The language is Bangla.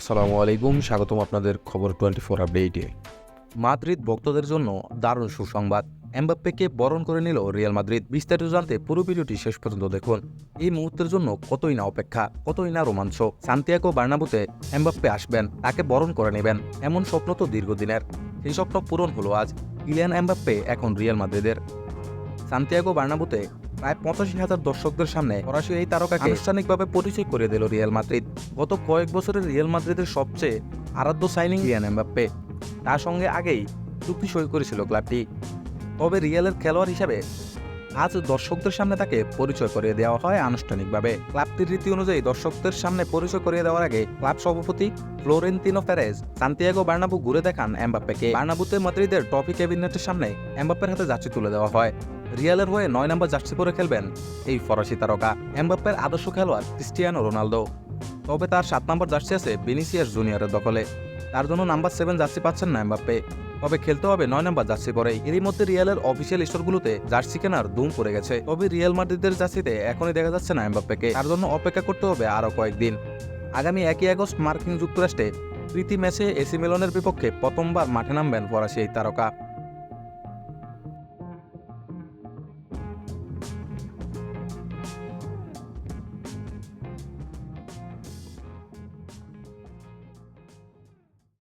আসসালামু আলাইকুম, স্বাগতম আপনাদের খবর টোয়েন্টি ফোর আপডেটে। মাদ্রিদ ভক্তদের জন্য দারুণ সুসংবাদ। এমবাপ্পেকে বরণ করে নিল রিয়াল মাদ্রিদ। বিস্তারিত জানতে পুরো ভিডিওটি শেষ পর্যন্ত দেখুন। এই মুহূর্তের জন্য কতই না অপেক্ষা, কতই না রোমাঞ্চ। সান্তিয়াগো বার্নাবুতে এমবাপ্পে আসবেন, তাকে বরণ করে নেবেন, এমন স্বপ্ন তো দীর্ঘদিনের। সেই স্বপ্ন পূরণ হলো আজ। ইলিয়ান এমবাপ্পে এখন রিয়াল মাদ্রিদের। সান্তিয়াগো বার্নাবুতে প্রায় পঁচাশি হাজার দর্শকদের সামনে ফরাসি এই তারকাকে আনুষ্ঠানিকভাবে পরিচয় করে দিল রিয়াল মাদ্রিদ। গত কয়েক বছরের রিয়াল মাদ্রিদের সবচেয়ে আরাধ্য সাইনিং রিয়ান এমবাপ্পে। তার সঙ্গে আগেই চুক্তি সই করেছিল ক্লাবটি। তবে রিয়ালের খেলোয়াড় হিসাবে আজ দর্শকদের সামনে তাকে পরিচয় করিয়ে দেওয়া হয় আনুষ্ঠানিকভাবে। ক্লাবটির রীতি অনুযায়ী দর্শকদের সামনে পরিচয় করিয়ে দেওয়ার আগে ক্লাব সভাপতি ফ্লোরেন্তিনো ফেরেজ সান্তিয়াগো বার্নাবু ঘুরে দেখান এমবাপ্পেকে। বার্নাবুতে মাদ্রিদের ট্রফি ক্যাবিনেটের সামনে এমবাপ্পের হাতে যাত্রী তুলে দেওয়া হয়। রিয়ালের হয়ে নয় নম্বর জার্সি পরে খেলবেন এই ফরাসি তারকা এমবাপ্পের আদর্শ খেলোয়াড় ক্রিস্টিয়ানো রোনালদো। তবে তার সাত নম্বর জার্সি আছে বেনিসিয়াস জুনিয়রের দখলে। তার জন্য নাম্বার সেভেন জার্সি পাচ্ছেন না এমবাপ্পে। তবে খেলতে হবে নয় নম্বর জার্সি পরেই। এরই মধ্যে রিয়ালের অফিসিয়াল স্টোরগুলোতে জার্সি কেনার দুম পড়ে গেছে। তবে রিয়াল মাদ্রিদের জার্সিতে এখনই দেখা যাচ্ছে না এমবাপ্পেকে। তার জন্য অপেক্ষা করতে হবে আরও কয়েকদিন। আগামী একই আগস্ট মার্কিন যুক্তরাষ্ট্রে প্রীতি ম্যাচে এসি মিলনের বিপক্ষে প্রথমবার মাঠে নামবেন ফরাসি এই তারকা।